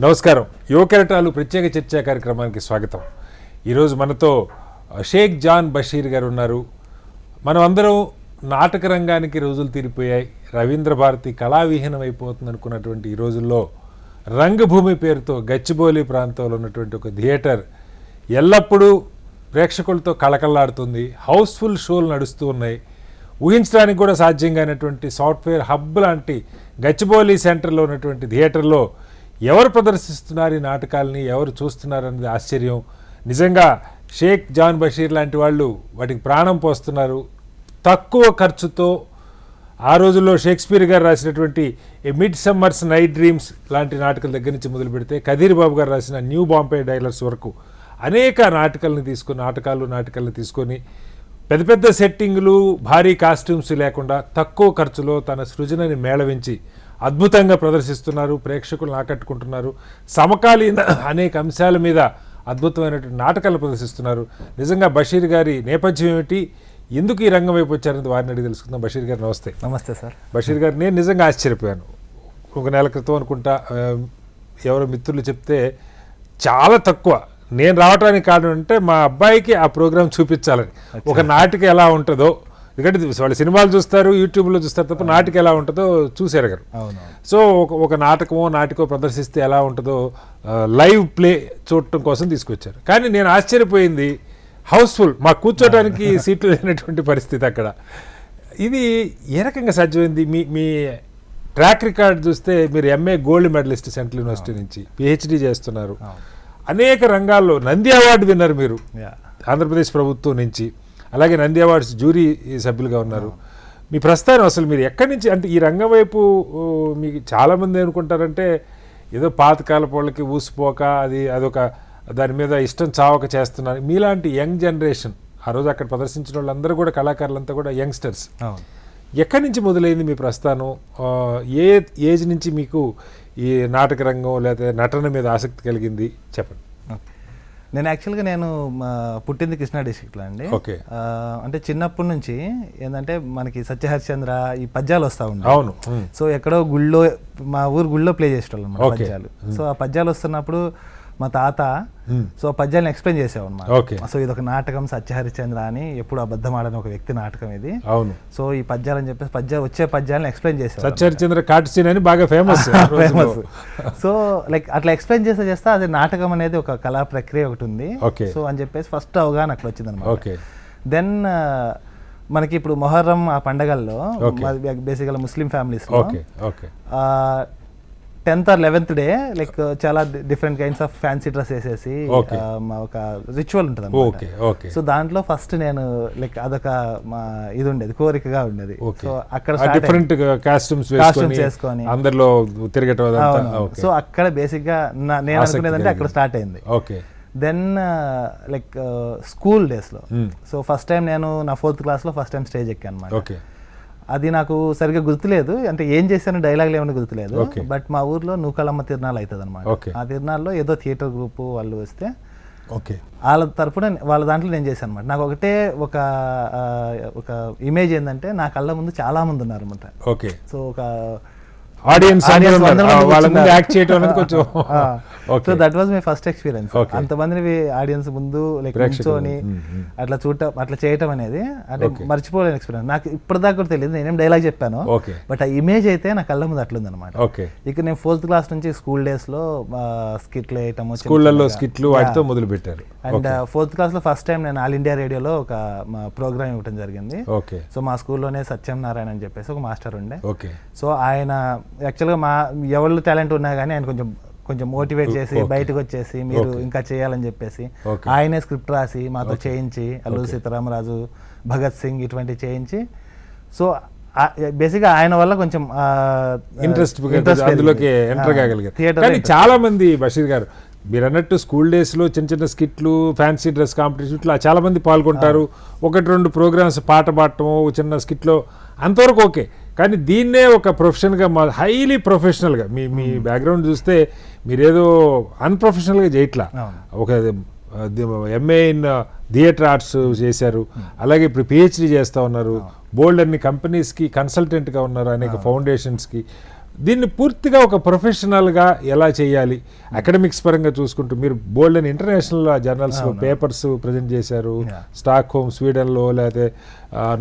నమస్కారం. యువకెరటాలు ప్రత్యేక చర్చా కార్యక్రమానికి స్వాగతం. ఈరోజు మనతో షేక్ జాన్ బషీర్ గారు ఉన్నారు. మనం అందరం నాటక రంగానికి రోజులు తీరిపోయాయి. రవీంద్ర భారతి కళావిహీనం అయిపోతుంది అనుకున్నటువంటి ఈ రోజుల్లో రంగభూమి పేరుతో గచ్చిబౌలి ప్రాంతంలో ఉన్నటువంటి ఒక థియేటర్ ఎల్లప్పుడూ ప్రేక్షకులతో కళకళలాడుతుంది. హౌస్ఫుల్ షోలు నడుస్తూ ఉన్నాయి. ఊహించడానికి కూడా సాధ్యం కానటువంటి సాఫ్ట్వేర్ హబ్ లాంటి గచ్చిబౌలి సెంటర్లో ఉన్నటువంటి థియేటర్లో ఎవరు ప్రదర్శిస్తున్నారు ఈ నాటకాలని ఎవరు చూస్తున్నారు అనేది ఆశ్చర్యం. నిజంగా షేక్ జాన్ బషీర్ లాంటి వాళ్ళు వాటికి ప్రాణం పోస్తున్నారు. తక్కువ ఖర్చుతో ఆ రోజుల్లో షేక్స్పియర్ గారు రాసినటువంటి a mid summer's night dreams లాంటి నాటకాల దగ్గర నుంచి మొదలు పెడితే కదీర్ బాబు గారు రాసిన న్యూ బాంబే డైలర్స్ వరకు అనేక నాటకాలను తీసుకొని నాటకాలు నాటకాలను తీసుకొని పెద్ద పెద్ద సెట్టింగులు భారీ కాస్ట్యూమ్స్ లేకుండా తక్కువ ఖర్చులో తన సృజనని మేళవించి అద్భుతంగా ప్రదర్శిస్తున్నారు ప్రేక్షకులను ఆకట్టుకుంటున్నారు సమకాలీన అనేక అంశాల మీద అద్భుతమైనటువంటి నాటకాలు ప్రదర్శిస్తున్నారు. నిజంగా బషీర్ గారి నేపథ్యం ఏమిటి? ఎందుకు ఈ రంగం వైపు వచ్చారని వారిని అడిగి తెలుసుకుందాం. బషీర్ గారు నమస్తే. నమస్తే సార్. బషీర్ గారు నేను నిజంగా ఆశ్చర్యపోయాను. ఒక నెల క్రితం అనుకుంటా ఎవరో మిత్రులు చెప్తే చాలా తక్కువ. నేను రావడానికి కారణం అంటే మా అబ్బాయికి ఆ ప్రోగ్రామ్ చూపించాలని. ఒక నాటిక ఎలా ఉంటుందో ఎందుకంటే వాళ్ళు సినిమాలు చూస్తారు యూట్యూబ్లో చూస్తారు తప్ప నాటిక ఎలా ఉంటుందో చూసారు అవును సో ఒక ఒక నాటకమో నాటికో ప్రదర్శిస్తే ఎలా ఉంటుందో లైవ్ ప్లే చూడటం కోసం తీసుకొచ్చారు. కానీ నేను ఆశ్చర్యపోయింది హౌస్ఫుల్ మా కూర్చోడానికి సీట్లు లేనటువంటి పరిస్థితి అక్కడ. ఇది ఏ రకంగా సాధ్యమైంది? మీ మీ ట్రాక్ రికార్డ్ చూస్తే మీరు MA gold medalist central university నుంచి పిహెచ్డి చేస్తున్నారు. అనేక రంగాల్లో నంది అవార్డు విన్నారు మీరు. ఆంధ్రప్రదేశ్ ప్రభుత్వం నుంచి. అలాగే నంది అవార్డ్స్ జ్యూరీ సభ్యులుగా ఉన్నారు. మీ ప్రస్థానం అసలు మీరు ఎక్కడి నుంచి అంటే ఈ రంగం వైపు మీకు చాలామంది అనుకుంటారంటే ఏదో పాతకాలపు వాళ్ళకి ఊసిపోక అది అదొక దాని మీద ఇష్టం చావక చేస్తున్నారు. మీలాంటి యంగ్ జనరేషన్ ఆ రోజు అక్కడ ప్రదర్శించిన వాళ్ళందరూ కూడా కళాకారులంతా కూడా యంగ్స్టర్స్. ఎక్కడి నుంచి మొదలైంది మీ ప్రస్థానం? ఏ ఏజ్ నుంచి మీకు ఈ నాటక రంగం లేదా నటన మీద ఆసక్తి కలిగింది? చెప్పండి. నేను యాక్చువల్గా నేను పుట్టింది కృష్ణా డిస్ట్రిక్ట్లో అండి ఓకే. ఆ, అంటే చిన్నప్పటి నుంచి ఏంటంటే మనకి సత్యహరిశ్చంద్ర ఈ పద్యాలు వస్తూ ఉంటాయి అవును. సో ఎక్కడో గుళ్ళో మా ఊరు గుళ్ళో ప్లే ఓకే. పద్యాలు సో ఆ పద్యాలు వస్తున్నప్పుడు మా తాత. సో ఆ పద్యాలను ఎక్స్ప్లెయిన్ చేసేవాడు అనమాట. సో ఇది ఒక నాటకం సత్యహరిశ్చంద్ర అని ఎప్పుడు అబద్ధం ఆడని ఒక వ్యక్తి నాటకం ఇది. అవును. సో ఈ పద్యాలు అని చెప్పేసి పద్యాలు వచ్చే పద్యాలను ఎక్స్ప్లెయిన్ చేసేవాడు సత్యహరిచంద్ర కాట్సీన్ అని బాగా ఫేమస్ ఫేమస్ సో లైక్ అట్లా ఎక్స్ప్లెయిన్ చేస్తే చేస్తే అది నాటకం అనేది ఒక కళా ప్రక్రియ ఒకటి ఉంది. సో అని చెప్పేసి ఫస్ట్ అవగాహన అట్లా వచ్చింది అనమాట ఓకే దెన్ మనకి ఇప్పుడు మొహర్రం ఆ పండగల్లో. బేసిక్గా Muslim families tenth or eleventh day like చాలా different kinds of fancy dress వేసేసి మా ఒక రిచువల్ ఉంటుంది ఓకే ఓకే. సో దాంట్లో ఫస్ట్ నేను లైక్ అదొక మా ఇది ఉండేది కోరికగా ఉండేది. సో అక్కడ. డిఫరెంట్ కాస్ట్యూమ్స్ Costumes వేసుకొని. అందరిలో తిరగటం సో అక్కడ బేసిక్గా నేను అనుకునేదంటే అక్కడ. స్టార్ట్ అయింది. ఓకే. దెన్ లైక్ స్కూల్ డేస్లో. సో ఫస్ట్ టైం నేను నా ఫోర్త్ క్లాస్లో ఫస్ట్ టైం స్టేజ్ ఎక్కాను అనమాట ఓకే. అది నాకు సరిగ్గా గుర్తులేదు. అంటే ఏం చేశాను డైలాగ్లు ఏమైనా గుర్తులేదు. బట్ మా ఊర్లో నూకలమ్మ తిరునాళ్ళు అవుతుంది అనమాట. ఆ తిరునాళ్ళలో ఏదో థియేటర్ గ్రూప్ వాళ్ళు వస్తే ఓకే. వాళ్ళ తరపున వాళ్ళ దాంట్లో నేను చేశాను అనమాట నాకు ఒకటే ఒక ఒక ఇమేజ్ ఏంటంటే నా కళ్ళ ముందు చాలా మంది ఉన్నారు అనమాట ఓకే. సో ఒక ఆడియన్స్ కూర్చున్నారు. యాక్ట్ చేయటం అనేది కొంచెం so that was my first experience. అంతమందిని ఆడియన్స్ ముందు లైక్. కూర్చొని మ్మ్. అట్లా చూడటం అట్లా చేయటం అనేది అంటే. మర్చిపోలేని ఎక్స్పీరియన్స్ నాకు ఇప్పటిదాకా కూడా తెలియదు నేనేం డైలాగ్ చెప్పాను. బట్ ఆ ఇమేజ్ అయితే నా కళ్ళ ముందు అట్లుంది అనమాట ఇక నేను ఫోర్త్ క్లాస్ నుంచి స్కూల్ డేస్లో స్కిట్లు వేయటము స్కూళ్ళల్లో స్కిట్లు వాటితో మొదలు పెట్టారు అండ్ ఫోర్త్ క్లాస్లో ఫస్ట్ టైం నేను ఆల్ ఇండియా రేడియోలో ఒక ప్రోగ్రామ్ ఇవ్వడం జరిగింది. సో మా స్కూల్లోనే సత్యం నారాయణ అని చెప్పేసి ఒక మాస్టర్ ఉండే. సో ఆయన యాక్చువల్గా మా ఎవరు టాలెంట్ ఉన్నా కానీ ఆయన కొంచెం కొంచెం మోటివేట్ చేసి బయటకు వచ్చేసి మీరు ఇంకా చేయాలని చెప్పేసి. ఆయనే స్క్రిప్ట్ రాసి మాతో చేయించి అల్లూరి సీతారామరాజు భగత్ సింగ్ ఇటువంటివి చేయించి. సో బేసిక్గా ఆయన వల్ల కొంచెం ఇంట్రెస్ట్ అందులోకి. ఎంటర్ కాగలిగారు. కానీ. చాలా మంది బషీర్ గారు మీరు అన్నట్టు స్కూల్ డేస్లో చిన్న చిన్న స్కిట్లు ఫ్యాన్సీ డ్రెస్ కాంపిటీషన్ ఇట్లా చాలా మంది పాల్గొంటారు ఒకటి రెండు ప్రోగ్రామ్స్ పాట పాడటం ఒక చిన్న స్కిట్లో అంతవరకు ఓకే. కానీ దీన్నే ఒక ప్రొఫెషన్గా మా హైలీ ప్రొఫెషనల్గా మీ మీ బ్యాక్గ్రౌండ్ చూస్తే మీరేదో అన్ప్రొఫెషనల్గా చేయట్లా. ఒక ఎంఏ ఇన్ థియేటర్ ఆర్ట్స్ చేశారు. అలాగే ఇప్పుడు పిహెచ్డి చేస్తూ ఉన్నారు. బోల్డ్ అన్ని కంపెనీస్కి కన్సల్టెంట్గా ఉన్నారు అనేక ఫౌండేషన్స్కి. దీన్ని పూర్తిగా ఒక ప్రొఫెషనల్గా ఎలా చేయాలి? అకాడమిక్స్ పరంగా చూసుకుంటూ మీరు బోల్డ్ అని ఇంటర్నేషనల్ జర్నల్స్లో పేపర్స్ ప్రజెంట్ చేశారు. స్టాక్ హోమ్ స్వీడన్లో లేకపోతే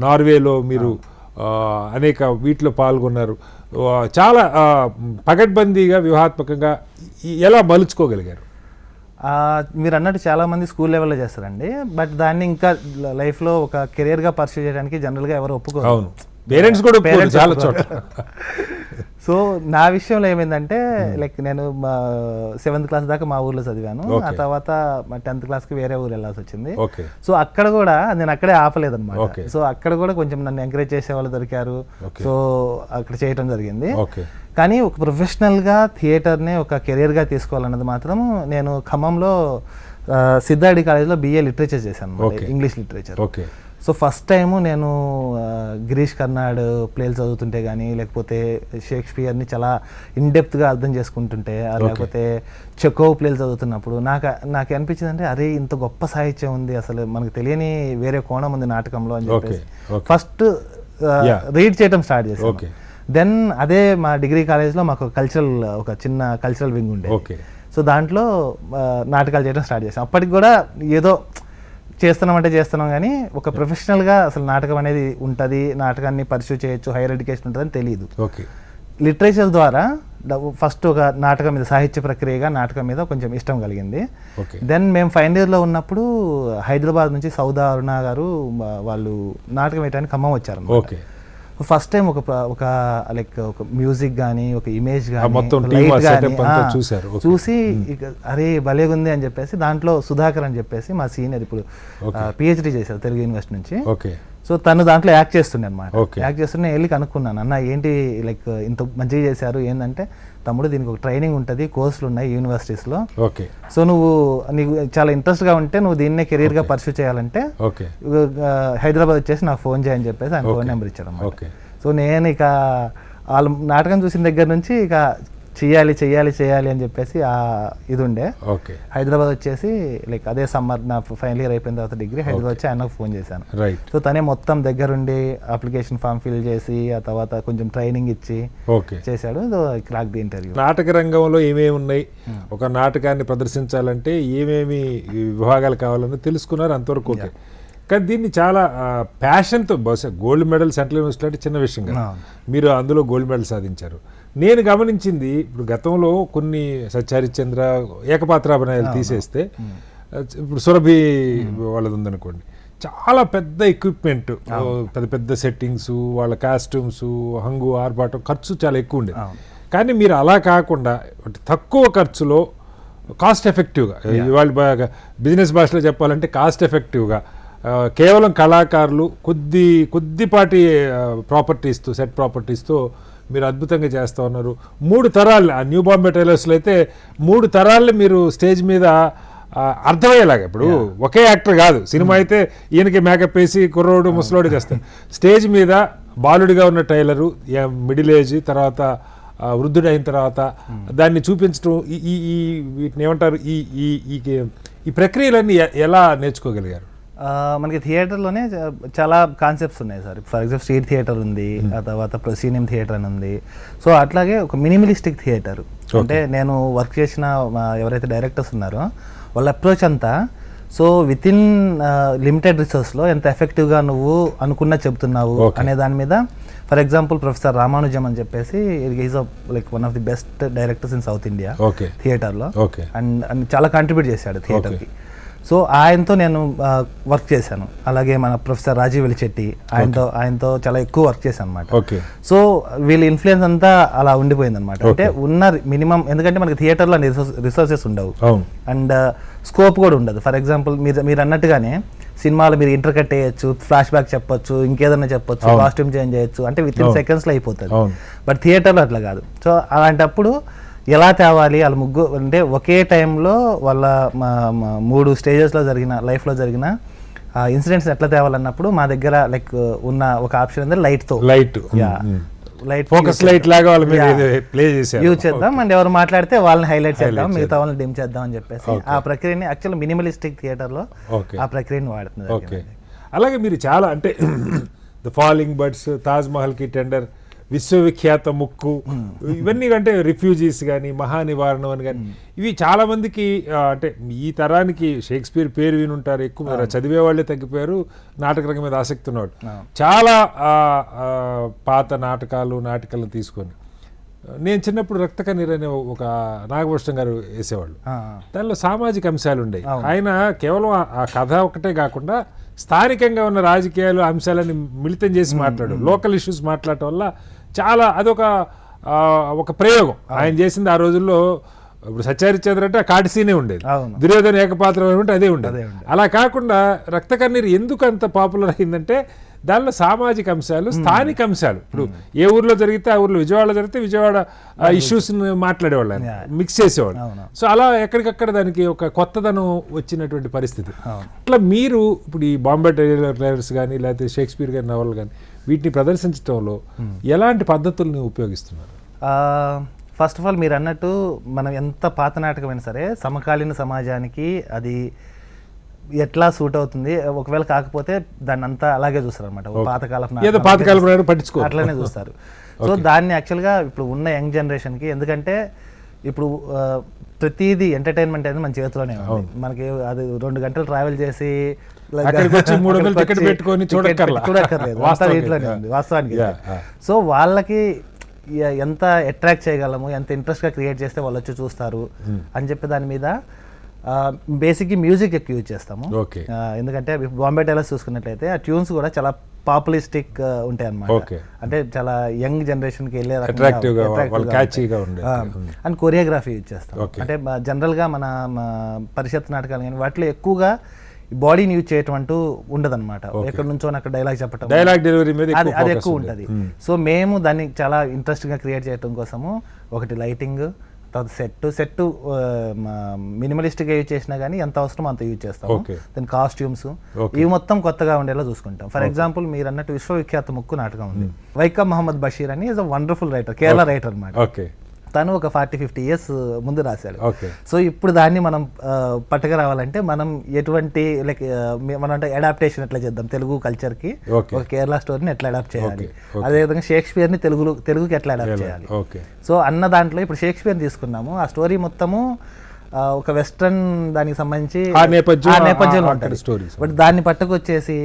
నార్వేలో మీరు అనేక వీటిలో పాల్గొన్నారు. చాలా పగడ్బందీగా వ్యూహాత్మకంగా ఎలా మలుచుకోగలిగారు? మీరు అన్నట్టు చాలా మంది స్కూల్ లెవెల్లో చేస్తారండి. బట్ దాన్ని ఇంకా లైఫ్లో ఒక కెరియర్గా పర్సూ చేయడానికి జనరల్గా ఎవరు ఒప్పుకోరు. అవును. పేరెంట్స్ కూడా Parents చాలా. చోట్ల సో నా విషయంలో ఏమైందంటే లైక్ నేను సెవెంత్ క్లాస్ దాకా మా ఊర్లో చదివాను ఆ. తర్వాత టెన్త్ క్లాస్కి వేరే ఊరు వెళ్ళాల్సి వచ్చింది సో అక్కడ కూడా నేను అక్కడే ఆపలేదన్నమాట Okay. సో అక్కడ కూడా కొంచెం నన్ను ఎంకరేజ్ చేసే వాళ్ళు దొరికారు. సో అక్కడ చేయటం జరిగింది కానీ ఒక ప్రొఫెషనల్గా థియేటర్ని ఒక కెరియర్గా తీసుకోవాలన్నది మాత్రం నేను ఖమ్మంలో సిద్ధార్థి కాలేజ్లో బిఏ లిటరేచర్ చేశాను. English literature okay so first time నేను గిరీష్ కర్నాడ్ ప్లేలు చదువుతుంటే కానీ లేకపోతే షేక్స్పియర్ని చాలా ఇన్డెప్త్గా అర్థం చేసుకుంటుంటే లేకపోతే చెకో ప్లేలు చదువుతున్నప్పుడు నాకు నాకు అనిపించింది అంటే అరే ఇంత గొప్ప సాహిత్యం ఉంది అసలు మనకు తెలియని వేరే కోణం ఉంది నాటకంలో అని చెప్పేసి. ఫస్ట్. రీడ్ చేయడం స్టార్ట్ చేశాను Okay. దెన్ అదే మా డిగ్రీ కాలేజ్లో మాకు కల్చరల్ ఒక చిన్న కల్చరల్ వింగ్ ఉండే సో దాంట్లో నాటకాలు చేయడం స్టార్ట్ చేసాం అప్పటికి కూడా ఏదో చేస్తున్నామంటే చేస్తున్నాం కానీ ఒక ప్రొఫెషనల్గా అసలు నాటకం అనేది ఉంటుంది నాటకాన్ని పర్సూ చేయొచ్చు హైయర్ ఎడ్యుకేషన్ ఉంటుందని తెలియదు. ఓకే. లిటరేచర్ ద్వారా ఫస్ట్ ఒక నాటకం మీద సాహిత్య ప్రక్రియగా నాటకం మీద కొంచెం ఇష్టం కలిగింది. ఓకే. దెన్ మేము ఫైనల్ ఇయర్లో ఉన్నప్పుడు హైదరాబాద్ నుంచి సౌదా అరుణ గారు వాళ్ళు నాటకం వేయడానికి ఖమ్మం వచ్చారు ఓకే. ఫస్ట్ టైం ఒక ఒక లైక్ ఒక మ్యూజిక్ కానీ ఒక ఇమేజ్. Okay. చూసి అరే భలేగుంది అని చెప్పేసి దాంట్లో సుధాకర్ అని చెప్పేసి మా సీనియర్ ఇప్పుడు పిహెచ్డి చేశారు తెలుగు యూనివర్సిటీ నుంచి ఓకే సో తను దాంట్లో యాక్ట్ చేస్తుండే అనమాట. యాక్ట్ చేస్తుండే వెళ్ళి కనుక్కున్నాను అన్న ఏంటి లైక్ ఇంత మంచిగా చేశారు ఏంటంటే తమ్ముడు దీనికి ఒక ట్రైనింగ్ ఉంటుంది కోర్సులు ఉన్నాయి యూనివర్సిటీస్లో ఓకే. సో నువ్వు నీకు చాలా ఇంట్రెస్ట్గా ఉంటే నువ్వు దీన్నే కెరీర్గా పర్సూ చేయాలంటే ఓకే. హైదరాబాద్ వచ్చేసి నాకు ఫోన్ చేయని చెప్పేసి ఆయన ఫోన్ నెంబర్ ఇచ్చాడు. ఓకే. సో నేను ఇక వాళ్ళ నాటకం చూసిన దగ్గర నుంచి ఇక చెయ్యాలి చెయ్యాలి చేయాలి అని చెప్పేసి ఆ ఇది ఉండే ఓకే. హైదరాబాద్ వచ్చేసి లైక్ అదే సమ్మర్ నా ఫైనల్ ఇయర్ అయిపోయిన తర్వాత డిగ్రీ హైదరాబాద్ వచ్చి ఆయనకు ఫోన్ చేశాను. రైట్ సో తనే మొత్తం దగ్గరుండి అప్లికేషన్ ఫామ్ ఫిల్ చేసి ఆ తర్వాత కొంచెం ట్రైనింగ్ ఇచ్చి ఓకే. చేశాడు. So crack the interview. నాటక రంగంలో ఏమేమి ఉన్నాయి? ఒక నాటకాన్ని ప్రదర్శించాలంటే ఏమేమి విభాగాలు కావాలని తెలుసుకున్నారు అంతవరకు. ఓకే. కానీ దీన్ని చాలా ప్యాషన్తో బహుశా గోల్డ్ మెడల్ సెంట్రల్ యూనివర్సిటీ అంటే చిన్న విషయం కదా. మీరు అందులో గోల్డ్ మెడల్ సాధించారు. నేను గమనించింది ఇప్పుడు గతంలో కొన్ని సత్యహరిశ్చంద్ర ఏకపాత్రాభినయాలు తీసేస్తే ఇప్పుడు సురభి వాళ్ళది ఉందనుకోండి చాలా పెద్ద ఎక్విప్మెంట్ పెద్ద పెద్ద సెట్టింగ్స్ వాళ్ళ కాస్ట్యూమ్స్ హంగు ఆర్భాటం ఖర్చు చాలా ఎక్కువ ఉండేది. కానీ మీరు అలా కాకుండా తక్కువ ఖర్చులో కాస్ట్ ఎఫెక్టివ్గా ఇవాళ బిజినెస్ భాషలో చెప్పాలంటే కాస్ట్ ఎఫెక్టివ్గా కేవలం కళాకారులు కొద్ది కొద్దిపాటి ప్రాపర్టీస్తో సెట్ ప్రాపర్టీస్తో మీరు అద్భుతంగా చేస్తూ ఉన్నారు. మూడు తరాలు ఆ న్యూ బాంబే టైలర్స్లో అయితే మూడు తరాలు మీరు స్టేజ్ మీద అర్థమయ్యేలాగా ఇప్పుడు ఒకే యాక్టర్ కాదు. సినిమా అయితే ఈయనకి మేకప్ వేసి కుర్రోడు ముసలోడు చేస్తారు. స్టేజ్ మీద బాలుడిగా ఉన్న టైలరు మిడిల్ ఏజ్ తర్వాత వృద్ధుడైన తర్వాత దాన్ని చూపించడం ఈ వీటిని ఏమంటారు? ఈ ఈ ఈ ఈ ప్రక్రియలన్నీ ఎలా నేర్చుకోగలిగారు? మనకి థియేటర్లోనే చాలా కాన్సెప్ట్స్ ఉన్నాయి sir. For example street theatre ఉంది ఆ తర్వాత ప్రొసీనియం థియేటర్ అని ఉంది. సో అట్లాగే ఒక మినిమలిస్టిక్ థియేటర్. అంటే నేను వర్క్ చేసిన ఎవరైతే డైరెక్టర్స్ ఉన్నారో వాళ్ళ అప్రోచ్ అంతా సో విత్ ఇన్ లిమిటెడ్ రిసోర్స్లో ఎంత ఎఫెక్టివ్గా నువ్వు అనుకున్న చెప్తున్నావు Okay. అనే దాని మీద ఫర్ ఎగ్జాంపుల్ ప్రొఫెసర్ రామానుజం అని చెప్పేసి is like one of the best directors in South India థియేటర్లో అండ్ చాలా కాంట్రిబ్యూట్ చేశాడు థియేటర్కి సో ఆయనతో నేను వర్క్ చేశాను. అలాగే మన ప్రొఫెసర్ రాజీవ్ వెలిచెట్టి ఆయనతో ఆయనతో చాలా ఎక్కువ వర్క్ చేశాను అనమాట సో వీళ్ళ ఇన్ఫ్లుయెన్స్ అంతా అలా ఉండిపోయింది అనమాట అంటే ఉన్న మినిమం ఎందుకంటే మనకి థియేటర్లో రిసోర్సెస్ ఉండవు. అండ్ స్కోప్ కూడా ఉండదు. ఫర్ ఎగ్జాంపుల్ మీరు మీరు అన్నట్టుగానే సినిమాలో మీరు ఇంటర్ కట్ చేయొచ్చు ఫ్లాష్ బ్యాక్ చెప్పొచ్చు ఇంకేదైనా చెప్పొచ్చు కాస్ట్యూమ్ చేంజ్ చేయొచ్చు అంటే విత్ ఇన్ సెకండ్స్లో అయిపోతుంది. బట్ థియేటర్లో అట్లా కాదు. సో అలాంటప్పుడు ఎలా తేవాలి వాళ్ళ ముగ్గు? అంటే ఒకే టైంలో వాళ్ళ మూడు స్టేజెస్లో జరిగిన లైఫ్లో జరిగిన ఇన్సిడెంట్స్ ఎట్లా తేవాలన్నప్పుడు మా దగ్గర లైక్ ఉన్న ఒక ఆప్షన్ ఉంది లైట్తో. లైట్. లైట్ ఫోకస్ లైట్ లాగా వాళ్ళ మీద ప్లే చేశారు. యూజ్ చేద్దాం అండ్ ఎవరు మాట్లాడితే వాళ్ళని హైలైట్ చేద్దాం మిగతా వాళ్ళని డిమ్ చేద్దాం అని చెప్పేసి ఆ ప్రక్రియని యాక్చువల్ మినిమలిస్టిక్ థియేటర్లో ఆ ప్రక్రియని వాడుతుంది ఓకే అలాగే మీరు చాలా అంటే ద ఫాలింగ్ బర్డ్స్ తాజ్ మహల్కి టెండర్ విశ్వవిఖ్యాత ముక్కు. ఇవన్నీ అంటే రిఫ్యూజీస్ కానీ మహానివారణం అని కానీ ఇవి చాలా మందికి అంటే ఈ తరానికి షేక్స్పియర్ పేరు వినుంటారు ఎక్కువ. చదివే వాళ్ళే తగ్గిపోయారు నాటక రంగం మీద ఆసక్తి ఉన్నవాడు చాలా పాత నాటకాలు నాటకాలను తీసుకొని. నేను చిన్నప్పుడు రక్తకన్నీరు అనే ఒక నాగభూషణం గారు వేసేవాళ్ళు. దానిలో సామాజిక అంశాలు ఉండేవి. ఆయన కేవలం ఆ- ఆ కథ ఒకటే కాకుండా స్థానికంగా ఉన్న రాజకీయాలు అంశాలని మిళితం చేసి మాట్లాడు లోకల్ ఇష్యూస్ మాట్లాడటం వల్ల చాలా అదొక ఒక ప్రయోగం ఆయన చేసింది ఆ రోజుల్లో ఇప్పుడు సత్యహరిచంద్ర అంటే ఆ కాటిసీనే ఉండేది. దుర్యోధన ఏకపాత్రం ఉంటే అదే ఉండేది. అలా కాకుండా రక్త కన్నీరు ఎందుకు అంత పాపులర్ అయిందంటే దానిలో సామాజిక అంశాలు స్థానిక అంశాలు ఇప్పుడు ఏ ఊర్లో జరిగితే ఆ ఊర్లో విజయవాడలో జరిగితే విజయవాడ ఇష్యూస్ మాట్లాడేవాళ్ళు ఆయన. మిక్స్ చేసేవాళ్ళు. సో అలా ఎక్కడికక్కడ దానికి ఒక కొత్తదనం వచ్చినటువంటి పరిస్థితి. అట్లా మీరు ఇప్పుడు ఈ బాంబే టైలర్స్ కానీ లేకపోతే షేక్స్పియర్ గారి నవల్ కానీ వీటిని ప్రదర్శించడంలో ఎలాంటి పద్ధతుల్ని ఉపయోగిస్తున్నారు? ఫస్ట్ ఆఫ్ ఆల్ మీరు అన్నట్టు మనం ఎంత పాత నాటకమైనా సరే సమకాలీన సమాజానికి అది ఎట్లా సూట్ అవుతుంది? ఒకవేళ కాకపోతే దాన్ని అంతా అలాగే చూస్తారు అనమాట పాతకాలపు ఏదో నాటకం పాతకాల ప్రకారం పట్టించుకో అట్లనే చూస్తారు. సో దాన్ని యాక్చువల్గా ఇప్పుడు ఉన్న యంగ్ జనరేషన్కి ఎందుకంటే ఇప్పుడు ప్రతిదీ ఎంటర్టైన్మెంట్ అనేది మన చేతిలోనే ఉంది. మనకి అది రెండు గంటలు ట్రావెల్ చేసి అక్కడికి వచ్చి మూడు వందలు టికెట్ పెట్టుకొని. చూడక్కర్లేదు వాస్తవానికి. సో వాళ్ళకి ఎంత అట్రాక్ట్ చేయగలము ఎంత ఇంట్రెస్ట్గా క్రియేట్ చేస్తే వాళ్ళు వచ్చి చూస్తారు అని చెప్పి దాని మీద బేసిక్ మ్యూజిక్ ఎక్కువ యూజ్ చేస్తాము ఎందుకంటే బాంబే టైలర్స్ చూసుకున్నట్లయితే ఆ ట్యూన్స్ కూడా చాలా పాపులిస్టిక్ ఉంటాయి అన్నమాట Okay. అంటే చాలా యంగ్ జనరేషన్కి వెళ్ళే గా, గా. గా అండ్ కొరియోగ్రఫీ యూజ్ చేస్తాం. అంటే జనరల్గా మన పరిషత్ నాటకాలు కానీ వాటిలో ఎక్కువగా బాడీని యూజ్ చేయటం అంటూ ఉండదన్నమాట ఎక్కడ నుంచో అక్కడ డైలాగ్ చెప్పటం డైలాగ్ డెలివరీ మీద అది ఎక్కువ అది. ఉంటుంది. సో మేము దాన్ని చాలా ఇంట్రెస్టింగ్గా క్రియేట్ చేయడం కోసము ఒకటి లైటింగ్ తర్వాత సెట్ సెట్ మినిమలిస్టిక్గా యూజ్ చేసినా కానీ ఎంత అవసరం అంత యూజ్ చేస్తాము. దాని కాస్ట్యూమ్స్. ఇవి మొత్తం కొత్తగా ఉండేలా చూసుకుంటాం. ఫర్ ఎగ్జాంపుల్ మీరు అన్నట్టు విశ్వవిఖ్యాత ముక్కు నాటకం ఉంది. వైకా మహమ్మద్ బషీర్ అని is a wonderful writer Kerala writer అన్నమాట. ఓకే. తను ఒక ఫార్టీ ఫిఫ్టీ ఇయర్స్ ముందు రాశాడు. సో ఇప్పుడు దాన్ని మనం ఆ, పట్టుకు రావాలంటే మనం ఎటువంటి లైక్ మనం అంటే అడాప్టేషన్ ఎట్లా చేద్దాం? తెలుగు కల్చర్కి Okay. ఒక కేరళ స్టోరీని ఎట్లా అడాప్ట్ చేయాలి. అదేవిధంగా షేక్స్పియర్ని తెలుగులో తెలుగుకి ఎట్లా అడాప్ట్ చేయాలి? సో అన్న దాంట్లో ఇప్పుడు షేక్స్పియర్ తీసుకున్నాము. ఆ స్టోరీ మొత్తము ఒక వెస్ట్రన్ దానికి సంబంధించి ఆ నేపథ్యం, ఆ నేపథ్యంలో ఉంటుంది. బట్ దాన్ని పట్టుకొచ్చేసి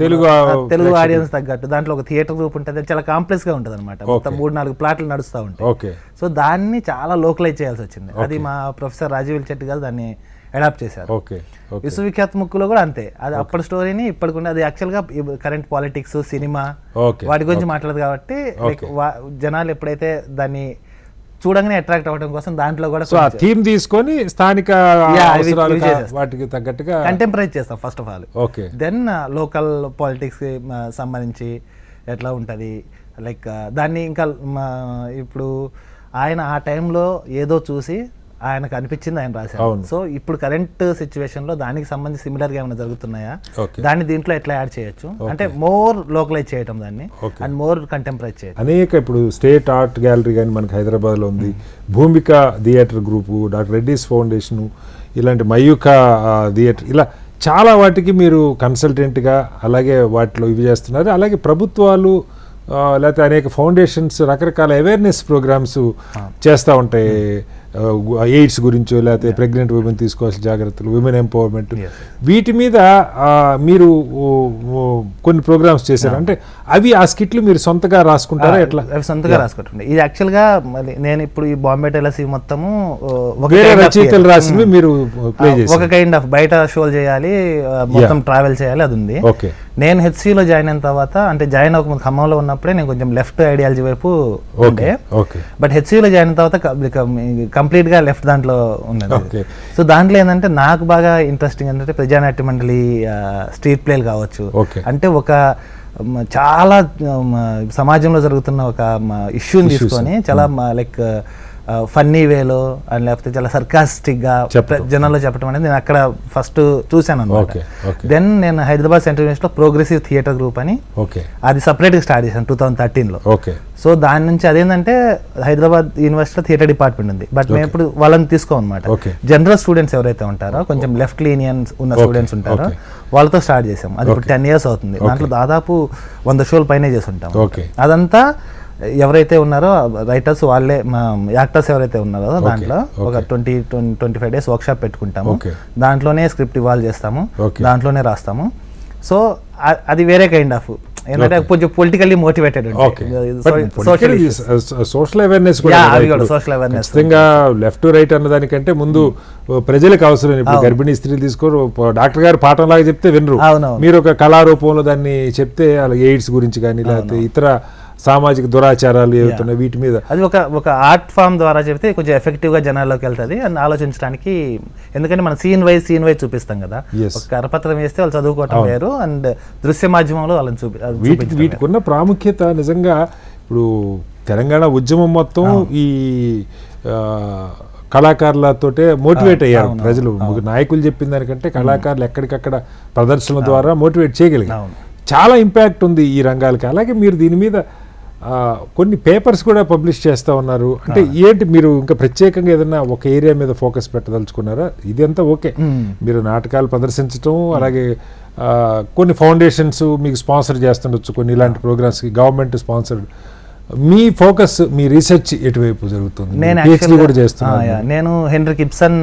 తెలుగు తెలుగు ఆడియన్స్ తగ్గట్టు. దాంట్లో ఒక థియేటర్ గ్రూప్ ఉంటుంది చాలా కాంప్లెక్స్గా ఉంటుంది అనమాట మొత్తం మూడు నాలుగు ప్లాట్లు నడుస్తూ ఉంటాయి. సో దాన్ని చాలా లోకలైజ్ చేయాల్సి వచ్చింది. అది మా ప్రొఫెసర్ రాజీవ్ చెట్టు గారు దాన్ని అడాప్ట్ చేశారు. విశ్వవిఖ్యాత ముక్కులో కూడా అంతే. అది అప్పటి స్టోరీని ఇప్పటికుండా అది యాక్చువల్గా కరెంట్ పాలిటిక్స్ సినిమా వాటి గురించి మాట్లాడదు కాబట్టి జనాలు ఎప్పుడైతే దాన్ని చూడంగానే అట్రాక్ట్ అవ్వడం కోసం దాంట్లో కూడా సో ఆ థీమ్ తీసుకొని స్థానిక. వాటికి తగ్గట్టుగా కంటెంపరైజ్ చేస్తాం first of all okay then local పాలిటిక్స్కి సంబంధించి ఎట్లా ఉంటుంది? లైక్ దాన్ని ఇంకా ఇప్పుడు ఆయన ఆ టైంలో ఏదో చూసి ఆయనకు అనిపించింది ఆయన రాశారు. సో ఇప్పుడు కరెంట్ సిచ్యువేషన్లో దానికి సంబంధించి సిమిలర్గా ఏమైనా జరుగుతున్నాయా? దాన్ని దీంట్లో ఎట్లా యాడ్ చేయొచ్చు? అంటే మోర్ లోకలైజ్ చేయటం దాన్ని. అండ్ మోర్ కంటెంపరైజ్ చేయటం. అనేక ఇప్పుడు స్టేట్ ఆర్ట్ గ్యాలరీ కానీ మనకి హైదరాబాద్లో ఉంది. Bhoomika theatre group doctor Reddy's foundation ఇలాంటి మయూక థియేటర్ ఇలా చాలా వాటికి మీరు కన్సల్టెంట్గా అలాగే వాటిలో ఇవి చేస్తున్నారు. అలాగే ప్రభుత్వాలు లేకపోతే అనేక ఫౌండేషన్స్ రకరకాల అవేర్నెస్ ప్రోగ్రామ్స్ చేస్తూ ఉంటాయి. ఎయిడ్స్ గురించో లేకపోతే ప్రెగ్నెంట్ ఉమెన్ తీసుకోవాల్సిన జాగ్రత్తలు ఉమెన్ ఎంపవర్మెంట్. వీటి మీద మీరు కొన్ని ప్రోగ్రామ్స్ చేశారు. అంటే అవి ఆ స్కిట్లు మీరు సొంతగా రాసుకుంటారా? ఎట్లా? అవి సొంతగా రాసుకుంటుండే. ఇది యాక్చువల్గా మళ్ళీ నేను ఇప్పుడు ఈ బాంబే టైలర్స్ ఇవి మొత్తము వేరే రచయితలు. రాసినవి మీరు ప్లే ఆ, చేశారు. ఒక కైండ్ ఆఫ్ బయట షోలు చేయాలి మొత్తం ట్రావెల్ చేయాలి అది ఉంది ఓకే నేను హెచ్సిలో జాయిన్ అయిన తర్వాత అంటే జాయిన్ అవ్వకముందు ఖమ్మంలో ఉన్నప్పుడే నేను కొంచెం లెఫ్ట్ ఐడియాలజీ వైపు ఉండే. బట్ హెచ్సిలో జాయిన్ అయిన తర్వాత కంప్లీట్గా లెఫ్ట్ దాంట్లో ఉన్నది. సో దాంట్లో ఏంటంటే నాకు బాగా ఇంట్రెస్టింగ్ ఏంటంటే ప్రజానాట్య మండలి స్ట్రీట్ ప్లేలు కావచ్చు. అంటే ఒక చాలా సమాజంలో జరుగుతున్న ఒక ఇష్యూని తీసుకొని చాలా లైక్ ఫన్నీ వేలో అండ్ లేకపోతే చాలా సర్కాస్టిక్గా చెప్పడం. జనాల్లో చెప్పడం అనేది నేను అక్కడ ఫస్ట్ చూశాను అనమాట. దెన్ నేను హైదరాబాద్ సెంట్రల్ యూనివర్సిటీలో ప్రోగ్రెసివ్ థియేటర్ గ్రూప్ అని అది సపరేట్గా స్టార్ట్ చేశాను టూ థౌసండ్ థర్టీన్లో ఓకే. సో దాని నుంచి అదేంటంటే హైదరాబాద్ యూనివర్సిటీలో థియేటర్ డిపార్ట్మెంట్ ఉంది. బట్ మేము ఇప్పుడు వాళ్ళని తీసుకోం అనమాట. జనరల్ స్టూడెంట్స్ ఎవరైతే ఉంటారో కొంచెం లెఫ్ట్ లీనియన్స్ ఉన్న స్టూడెంట్స్ ఉంటారో. వాళ్ళతో స్టార్ట్ చేసాం అది ఇప్పుడు టెన్ ఇయర్స్ అవుతుంది. దాంట్లో దాదాపు వంద షోలు పైనే చేసి ఉంటాం. అదంతా ఎవరైతే ఉన్నారో రైటర్స్ వాళ్ళే యాక్టర్స్ ఎవరైతే ఉన్నారో దాంట్లో ఒక. Twenty twenty five days workshop పెట్టుకుంటాము. దాంట్లోనే స్క్రిప్ట్ ఇవాల్వ్ చేస్తాము. దాంట్లోనే రాస్తాము సో అది వేరే కైండ్ ఆఫ్ ఏంటంటే కొంచెం పొలిటికల్లీ మోటివేటెడ్ సోషల్ అవేర్నెస్ కూడా Yeah, కదా అవి కూడా ఇప్పుడు. social awareness. ఖచ్చితంగా లెఫ్ట్ రైట్ అన్న దానికంటే ముందు ప్రజలకు అవసరం ఇప్పుడు గర్భిణీ స్త్రీలు తీసుకోరు డాక్టర్ గారు పాఠం లాగా చెప్తే వినరు. మీరు ఒక కళారూపంలో దాన్ని చెప్తే అలా ఎయిడ్స్ గురించి కానీ లేకపోతే ఇతర సామాజిక దురాచారాలు ఏవైతున్నాయి వీటి మీద. అది ఒక ఒక ఆర్ట్ ఫామ్ ద్వారా చెప్తే కొంచెం ఎఫెక్టివ్గా జనాల్లోకి వెళ్తుంది అని ఆలోచించడానికి ఎందుకంటే మనం సీన్ వైజ్ సీన్ వైజ్ చూపిస్తాం కదా. కరపత్రం వేస్తే వాళ్ళు చదువుకోవటం వేరు అండ్ దృశ్య మాధ్యమంలో వాళ్ళని చూపి అది వీటికి ఉన్న ప్రాముఖ్యత నిజంగా ఇప్పుడు తెలంగాణ ఉద్యమం మొత్తం ఈ కళాకారులతోటే మోటివేట్ అయ్యారు ప్రజలు. నాయకులు చెప్పిన దానికంటే కళాకారులు ఎక్కడికక్కడ ప్రదర్శనల ద్వారా మోటివేట్ చేయగలిగారు. చాలా ఇంపాక్ట్ ఉంది ఈ రంగాలకి. అలాగే మీరు దీని మీద కొన్ని పేపర్స్ కూడా పబ్లిష్ చేస్తూ ఉన్నారు. అంటే ఏంటి మీరు ఇంకా ప్రత్యేకంగా ఏదైనా ఒక ఏరియా మీద ఫోకస్ పెట్టదలుచుకున్నారా? ఇది అంతా ఓకే మీరు నాటకాలు ప్రదర్శించడం అలాగే కొన్ని ఫౌండేషన్స్ మీకు స్పాన్సర్ చేస్తుండొచ్చు కొన్ని ఇలాంటి ప్రోగ్రామ్స్కి. Government sponsored. మీ ఫోకస్ మీ రీసెర్చ్ ఎటువైపు జరుగుతుంది? నేను కూడా చేస్తున్నాను. నేను హెన్రీ గిబ్సన్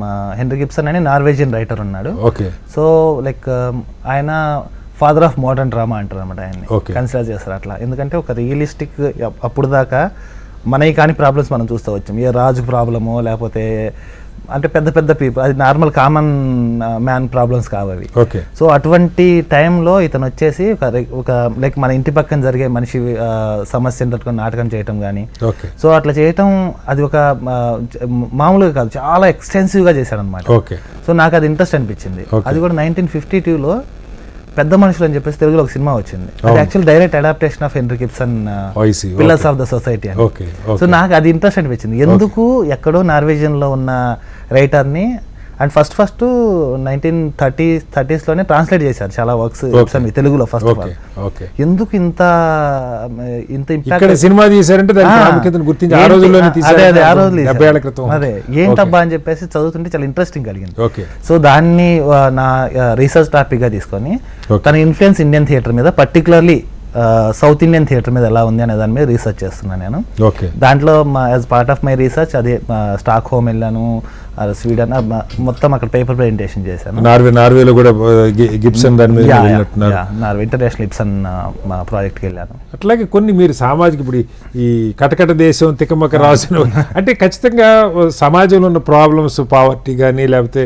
మా హెన్రీ గిబ్సన్ అని నార్వేజియన్ రైటర్ ఉన్నాడు. ఓకే. సో లైక్ ఆయన ఫాదర్ ఆఫ్ మోడర్న్ డ్రామా అంటారు అనమాట ఆయన్ని. కన్సిడర్ చేస్తారు అట్లా. ఎందుకంటే ఒక రియలిస్టిక్ అప్పుడు దాకా మనకి కాని ప్రాబ్లమ్స్ మనం చూస్తూ వచ్చాం. ఏ రాజు ప్రాబ్లమో లేకపోతే అంటే పెద్ద పెద్ద పీపుల్ అది నార్మల్ కామన్ మ్యాన్ ప్రాబ్లమ్స్ కావవి ఓకే సో అటువంటి టైంలో ఇతను వచ్చేసి ఒక ఒక లైక్ మన ఇంటి పక్కన జరిగే మనిషి సమస్యను తట్టుకొని నాటకం చేయటం కానీ సో అట్లా చేయటం అది ఒక మామూలుగా కాదు. చాలా ఎక్స్టెన్సివ్గా చేశాడు అనమాట సో నాకు అది ఇంట్రెస్ట్ అనిపించింది. అది కూడా నైన్టీన్ ఫిఫ్టీ టూలో పెద్ద మనుషులు అని చెప్పేసి తెలుగులో ఒక సినిమా వచ్చింది. అది actual direct adaptation of Henrik see. Pillars of the society అని. సో నాకు అది ఇంట్రెస్ట్ అనిపించింది. ఎందుకు ఎక్కడో నార్వేజియన్లో ఉన్న రైటర్ని and first first nineteen thirty థర్టీస్లోనే translate చేశారు చాలా వర్క్స్ తెలుగులో ఫస్ట్ ఆఫ్ ఆల్ ఎందుకు ఇంత ఇంత ఇంపాక్ట్ సినిమా తీశారంటే ప్రాముఖ్యతను గుర్తించి ఆ రోజుల్లోనే అదే ఆ రోజులు ఏంటబ్బా అని చెప్పేసి చదువుతుంటే చాలా ఇంట్రెస్టింగ్ కలిగింది. సో దాన్ని నా రీసెర్చ్ టాపిక్గా తీసుకొని Okay. తన ఇన్ఫ్లుయెన్స్ ఇండియన్ థియేటర్ మీద పర్టికులర్లీ సౌత్ ఇండియన్ థియేటర్ మీద ఎలా ఉంది అనే దాని మీద రీసెర్చ్ చేస్తున్నాను నేను. ఓకే దాంట్లో as part of my research అదే స్టాక్ హోమ్ వెళ్ళాను స్వీడన్ మొత్తం అక్కడ పేపర్ ప్రెజెంటేషన్ చేశాను. నార్వే నార్వేలో కూడా ఆ, గి- గిబ్సన్ దాని మీద వెళ్ళినట్టున్నారు. నా ఇంటర్నేషనల్ ఇప్సన్ మా ప్రాజెక్ట్కి వెళ్ళాను. అట్లాగే కొన్ని మీరు సామాజిక ఇప్పుడు ఈ- కటకట దేశం తికమక రాజులు అంటే ఖచ్చితంగా సమాజంలో ఉన్న ప్రాబ్లమ్స్ పావర్టీ కానీ లేకపోతే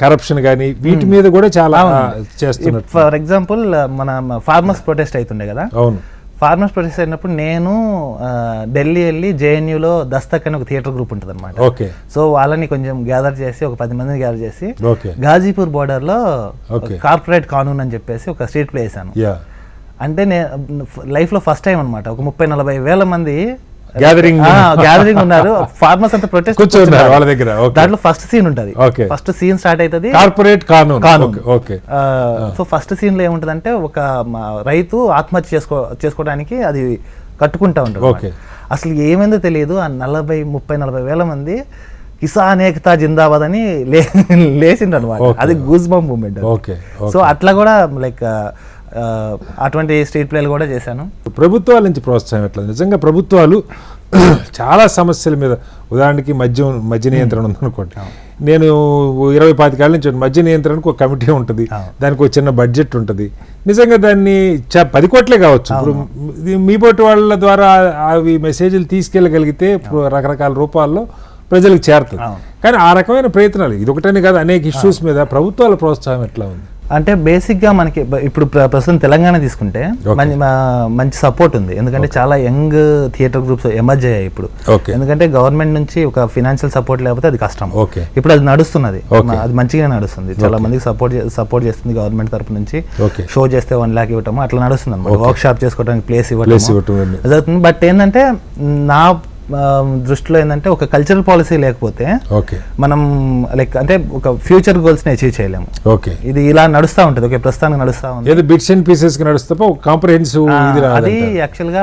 కరప్షన్ కానీ వీటి మీద కూడా చాలా చేస్తున్నారు ఫర్ ఎగ్జాంపుల్ మన ఫార్మర్స్ ప్రొటెస్ట్ అవుతుండే కదా? అవును. ఫార్మర్స్ ప్రొటెస్ట్ అయినప్పుడు నేను ఢిల్లీ వెళ్ళి జేఎన్యూలో దస్తక్ అని ఒక థియేటర్ గ్రూప్ ఉంటుంది అనమాట ఓకే. సో వాళ్ళని కొంచెం గ్యాదర్ చేసి ఒక పది మందిని గ్యాదర్ చేసి ఓకే. గాజీపూర్ బోర్డర్లో. కార్పొరేట్ కానూన్ అని చెప్పేసి ఒక స్ట్రీట్ ప్లే వేసాను అంటే నేను లైఫ్లో ఫస్ట్ టైం అనమాట ఒక ముప్పై నలభై వేల మంది Gathering. గ్యాదరింగ్ ఉన్నారు. ఫార్మర్స్ అంతా ప్రొటెస్ట్ కూర్చోన్నారు వాళ్ళ దగ్గర. దాంట్లో ఫస్ట్ సీన్ ఉంటుంది. ఫస్ట్ సీన్ స్టార్ట్ అవుతుంది కార్పొరేట్ కానూన్. కానూన్. ఓకే, సో ఫస్ట్ సీన్లో ఏముంటదంటే ఒక మా రైతు ఆత్మహత్య చేసుకో చేసుకోవడానికి అది కట్టుకుంటా ఉంటాడు ఓకే. అసలు ఏమైందో తెలియదు. ఆ నలభై ముప్పై నలభై వేల మంది కిసాన్ ఏకతా జిందాబాద్ అని లేచిండు అనమాట. అది goose bump moment okay so అట్లా కూడా లైక్ అటువంటి స్ట్రీట్ ప్లేలు కూడా చేశాను. ప్రభుత్వాల నుంచి ప్రోత్సాహం ఎట్లా? నిజంగా ప్రభుత్వాలు చాలా సమస్యల మీద ఉదాహరణకి మద్యం మద్య నియంత్రణ ఉందనుకోండి. నేను ఇరవై పాతికేళ్ళ నుంచి మద్య నియంత్రణకు ఒక కమిటీ ఉంటుంది. దానికి ఒక చిన్న బడ్జెట్ ఉంటుంది. నిజంగా దాన్ని చ- పది కోట్లే కావచ్చు. ఇప్పుడు ఇది మీ బోటి వాళ్ళ ద్వారా అవి మెసేజ్లు తీసుకెళ్ళగలిగితే రకరకాల రూపాల్లో ప్రజలకు చేరుతుంది కానీ ఆ రకమైన ప్రయత్నాలు ఇది ఒకటని కాదు అనేక ఇష్యూస్ మీద ప్రభుత్వాల ప్రోత్సాహం ఎట్లా ఉంది? అంటే బేసిక్గా మనకి ఇప్పుడు ప్ర- ప్రస్తుతం తెలంగాణ తీసుకుంటే. మంచి సపోర్ట్ ఉంది. ఎందుకంటే చాలా యంగ్ థియేటర్ గ్రూప్స్ ఎమర్జ్ అయ్యాయి ఇప్పుడు. ఎందుకంటే గవర్నమెంట్ నుంచి ఒక ఫినాన్షియల్ సపోర్ట్ లేకపోతే అది కష్టం. ఇప్పుడు అది నడుస్తున్నది. అది మంచిగా నడుస్తుంది. చాలా మందికి సపోర్ట్ సపోర్ట్ చేస్తుంది గవర్నమెంట్ తరపు నుంచి. షో చేస్తే వన్ లాక్ ఇవ్వటం అట్లా నడుస్తుంది అనమాట వర్క్ షాప్ చేసుకోవడానికి ప్లేస్ ఇవ్వటం జరుగుతుంది. బట్ ఏంటంటే నా దృష్టిలో ఏంటంటే ఒక కల్చరల్ పాలసీ లేకపోతే ఓకే. మనం లైక్ అంటే ఒక ఫ్యూచర్ గోల్స్ని అచీవ్ చేయలేము. ఓకే. ఇది ఇలా నడుస్తూ ఉంటుంది. ఓకే ప్రస్తుతానికి నడుస్తూ ఉంది. ఏదో బిట్స్ అండ్ పీసెస్కి నడుస్తే కాంప్రహెన్సివ్ ఇది అది రాదు యాక్చువల్గా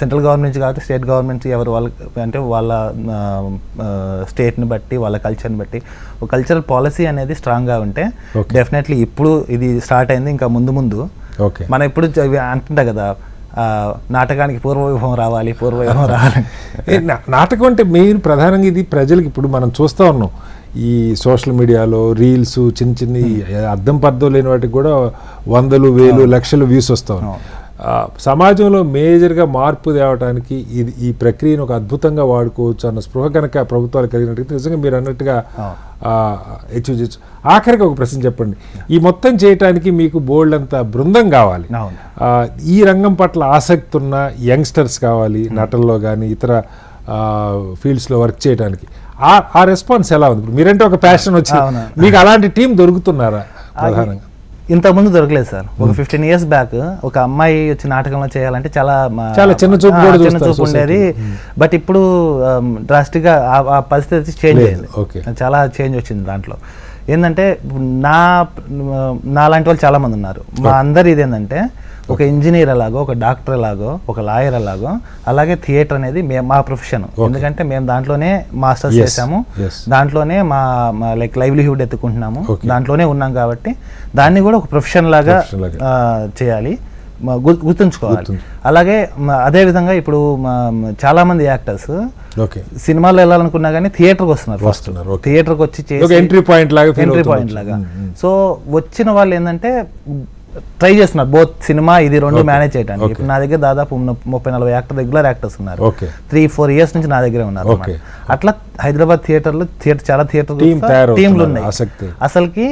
సెంట్రల్ గవర్నమెంట్ కాబట్టి స్టేట్ గవర్నమెంట్ ఎవరు వాళ్ళ అంటే వాళ్ళ స్టేట్ని బట్టి వాళ్ళ కల్చర్ని బట్టి ఒక కల్చరల్ పాలసీ అనేది స్ట్రాంగ్గా ఉంటే Okay. డెఫినెట్లీ ఇప్పుడు ఇది స్టార్ట్ అయింది ఇంకా ముందు ముందు. ఓకే. మనం ఇప్పుడు అంటుంటా కదా నాటకానికి పూర్వవైభవం రావాలి పూర్వవైభవం రావాలి. నాటకం అంటే మెయిన్ ప్రధానంగా ఇది ప్రజలకు ఇప్పుడు మనం చూస్తూ ఉన్నాం. ఈ సోషల్ మీడియాలో రీల్స్ చిన్న చిన్న అర్థం పర్థం లేని వాటికి కూడా వందలు వేలు లక్షలు వ్యూస్ వస్తూ సమాజంలో మేజర్గా మార్పు తేవడానికి ఇది ఈ ప్రక్రియను ఒక అద్భుతంగా వాడుకోవచ్చు అన్న స్పృహ కనుక ప్రభుత్వాలు కలిగినట్టయితే నిజంగా మీరు అన్నట్టుగా అచీవ్ చేయొచ్చు ఆఖరికి ఒక ప్రశ్న చెప్పండి. ఈ మొత్తం చేయటానికి మీకు బోల్డ్ అంత బృందం కావాలి. ఈ రంగం పట్ల ఆసక్తి ఉన్న యంగ్స్టర్స్ కావాలి నటనలో కానీ ఇతర ఫీల్డ్స్లో వర్క్ చేయడానికి ఆ ఆ రెస్పాన్స్ ఎలా ఉంది? మీరంటే ఒక ప్యాషన్ వచ్చి. మీకు అలాంటి టీం దొరుకుతున్నారా ప్రధానంగా? ఇంతకుముందు దొరకలేదు సార్. ఒక ఫిఫ్టీన్ ఇయర్స్ బ్యాక్ ఒక అమ్మాయి వచ్చి నాటకంలో చేయాలంటే చాలా చాలా చిన్న చూపు చిన్న చూపు ఉండేది. బట్ ఇప్పుడు డ్రాస్టిక్గా ఆ- ఆ పరిస్థితి చేంజ్ అయింది. ఓకే. చాలా చేంజ్ వచ్చింది దాంట్లో. ఏంటంటే నా నా లాంటి వాళ్ళు చాలా మంది ఉన్నారు. మా అందరి ఇది ఏంటంటే ఒక ఇంజనీర్ ఎలాగో ఒక డాక్టర్ ఎలాగో ఒక లాయర్ ఎలాగో అలాగే థియేటర్ అనేది మే- మా ప్రొఫెషన్ ఎందుకంటే మేము దాంట్లోనే మాస్టర్స్ చేసాము. దాంట్లోనే మా లైక్ లైవ్లీహుడ్ ఎత్తుకుంటున్నాము. దాంట్లోనే ఉన్నాం కాబట్టి దాన్ని కూడా ఒక ప్రొఫెషన్ లాగా చేయాలి గుర్తుంచుకోవాలి గుర్తుంచు. అలాగే అదే విధంగా ఇప్పుడు చాలా మంది యాక్టర్స్ ఓకే సినిమాలో వెళ్ళాలనుకున్నా కానీ థియేటర్కి వస్తున్నారు ఫస్ట్. థియేటర్కి వచ్చి ఎంట్రీ పాయింట్ లాగా ఎంట్రీ. పాయింట్ లాగా సో వచ్చిన వాళ్ళు ఏంటంటే ట్రై చేస్తున్నారు బోత్ సినిమా ఇది రెండు. మేనేజ్ చేయడానికి. ఇప్పుడు నా దగ్గర దాదాపు ముప్పై నలభై యాక్టర్ రెగ్యులర్ యాక్టర్స్ ఉన్నారు. త్రీ ఫోర్ ఇయర్స్ నుంచి నా దగ్గరే ఉన్నారు. అట్లా హైదరాబాద్ థియేటర్లో థియేటర్ చాలా థియేటర్ టీంలు ఉన్నాయి. అసలుకి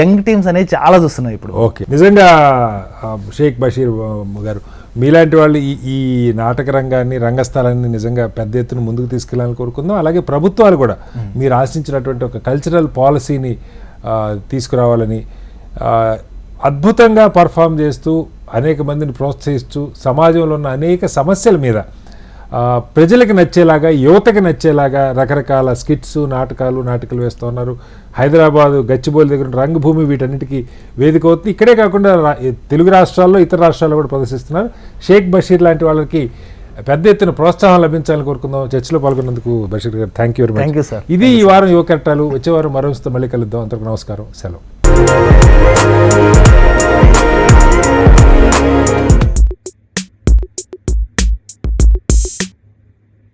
యంగ్ టీమ్స్ అనేవి చాలా చూస్తున్నాయి ఇప్పుడు. ఓకే. నిజంగా షేక్ బషీర్ గారు మీలాంటి వాళ్ళు ఈ ఈ నాటక రంగాన్ని రంగస్థలాన్ని నిజంగా పెద్ద ఎత్తున ముందుకు తీసుకెళ్ళాలని కోరుకుందాం. అలాగే ప్రభుత్వాలు కూడా మీరు ఆశించినటువంటి ఒక కల్చరల్ పాలసీని తీసుకురావాలని అద్భుతంగా పర్ఫామ్ చేస్తూ అనేక మందిని ప్రోత్సహిస్తూ సమాజంలో ఉన్న అనేక సమస్యల మీద ప్రజలకు నచ్చేలాగా యువతకి నచ్చేలాగా రకరకాల స్కిట్స్ నాటకాలు నాటకాలు వేస్తూ ఉన్నారు. హైదరాబాదు గచ్చిబౌలి దగ్గర రంగభూమి వీటన్నిటికీ వేదిక అవుతుంది. ఇక్కడే కాకుండా తెలుగు రాష్ట్రాల్లో ఇతర రాష్ట్రాల్లో కూడా ప్రదర్శిస్తున్నారు. షేక్ బషీర్ లాంటి వాళ్ళకి పెద్ద ఎత్తున ప్రోత్సాహం లభించాలని కోరుకుందాం. చర్చలో పాల్గొన్నందుకు Basheer garu thank you very much sir. ఇది ఈ వారం యువ కట్టాలు వచ్చే వారం మరో మరో మళ్ళీ కలుద్దాం. అంతకు నమస్కారం. సెలవు.